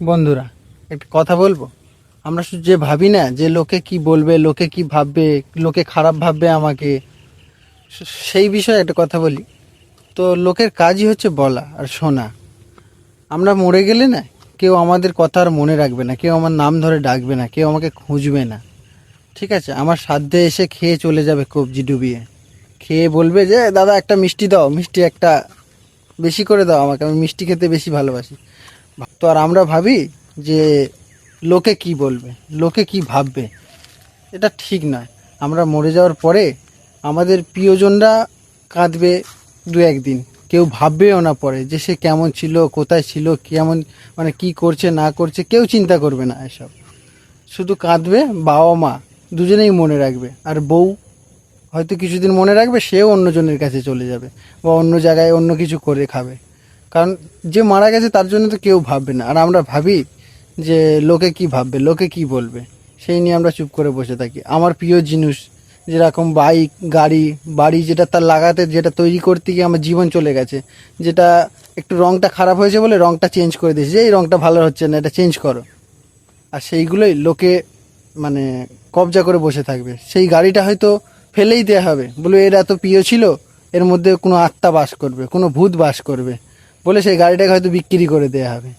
বন্ধুরা, একটা কথা বলব? আমরা শুধু যে ভাবি না, যে লোকে কি বলবে, লোকে কি ভাববে, লোকে খারাপ ভাববে আমাকে, সেই বিষয়ে একটা কথা বলি। তো লোকের কাজই হচ্ছে বলা আর শোনা। আমরা মরে গেলে না, কেউ আমাদের কথা আর মনে রাখবে না, কেউ আমার নাম ধরে ডাকবে না, কেউ আমাকে খুঁজবে না। ঠিক আছে? আমার সাধ্যে এসে খেয়ে চলে যাবে কবজি ডুবিয়ে। খেয়ে বলবে যে দাদা, একটা মিষ্টি দাও, মিষ্টি একটা বেশি করে দাও আমাকে, আমি মিষ্টি খেতে বেশি ভালোবাসি। তো আর আমরা ভাবি যে লোকে কি বলবে, লোকে কি ভাববে? এটা ঠিক নয় আমরা মরে যাওয়ার পরে আমাদের প্রিয়জনরা কাঁদবে দু একদিন। কেউ ভাববেও না পরে যে সে কেমন ছিল, কোথায় ছিল, কেমন মানে কি করছে, না করছে, কেউ চিন্তা করবে না এসব। শুধু কাঁদবে বাবা মা, দুজনেই মনে রাখবে। আর বউ হয়তো কিছুদিন মনে রাখবে, সেও অন্যজনের কাছে চলে যাবে বা অন্য জায়গায় অন্য কিছু করে খাবে। কারণ যে মারা গেছে তার জন্য তো কেউ ভাববে না। আর আমরা ভাবি যে লোকে কি ভাববে, লোকে কি বলবে? সেই নিয়ে আমরা চুপ করে বসে থাকি। আমার প্রিয় জিনিস, যেরকম বাইক, গাড়ি, বাড়ি যেটা তার লাগাতে, যেটা তৈরি করতে গিয়ে আমার জীবন চলে গেছে, যেটা একটু রংটা খারাপ হয়েছে বলে রংটা চেঞ্জ করে দিয়েছে, যে এই রঙটা ভালো হচ্ছে না, এটা চেঞ্জ করো। আর সেইগুলোই লোকে মানে কবজা করে বসে থাকবে। সেই গাড়িটা হয়তো ফেলেই দেওয়া হবে। বলে এর এত প্রিয় ছিল, এর মধ্যে কোনো আত্মা বাস করবে, কোনো ভূত বাস করবে। বলে সেই গাড়িটাকে হয়তো বিক্রি করে দেওয়া হবে।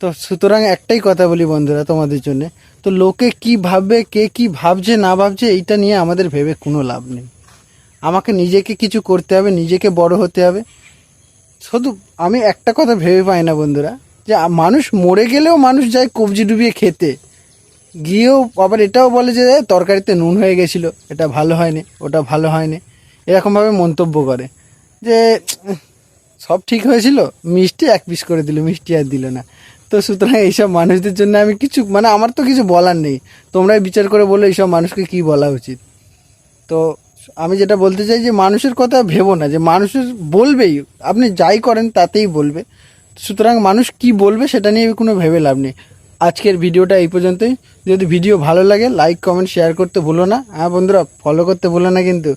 তো সুতরাং একটাই কথা বলি বন্ধুরা তোমাদের জন্য, তো লোকে কি ভাববে, কে কি ভাবছে, না ভাবছে, এইটা নিয়ে আমাদের ভেবে কোনো লাভ নেই। আমাকে নিজেকে কিছু করতে হবে, নিজেকে বড় হতে হবে। শুধু আমি একটা কথা ভেবে পাই না বন্ধুরা, যে মানুষ মরে গেলেও মানুষ যায় কবজি ডুবিয়ে খেতে। গিয়েও আবার এটাও বলে যে তরকারিতে নুন হয়ে গেছিল, এটা ভালো হয়নি, ওটা ভালো হয়নি। এরকমভাবে মন্তব্য করে। যে সব ঠিক হয়েছিল। মিষ্টি এক পিস করে দিল, মিষ্টি আর দিল না। তো সুতরাং এইসব মানুষদের জন্য আমি কিছু মানে আমার তো কিছু বলার নেই। তোমরাই বিচার করে বলো এইসব মানুষকে কি বলা উচিত। তো আমি যেটা বলতে চাই যে, মানুষের কথা ভেবো না, যে মানুষের বলবেই। আপনি যাই করেন, তাতেই বলবে। সুতরাং মানুষ কি বলবে, সেটা নিয়ে কোনো ভেবে লাভ নেই। আজকের ভিডিওটা এই পর্যন্তই। যদি ভিডিও ভালো লাগে লাইক কমেন্ট শেয়ার করতে ভুলো না। হ্যাঁ বন্ধুরা ফলো করতে ভুলো না কিন্তু।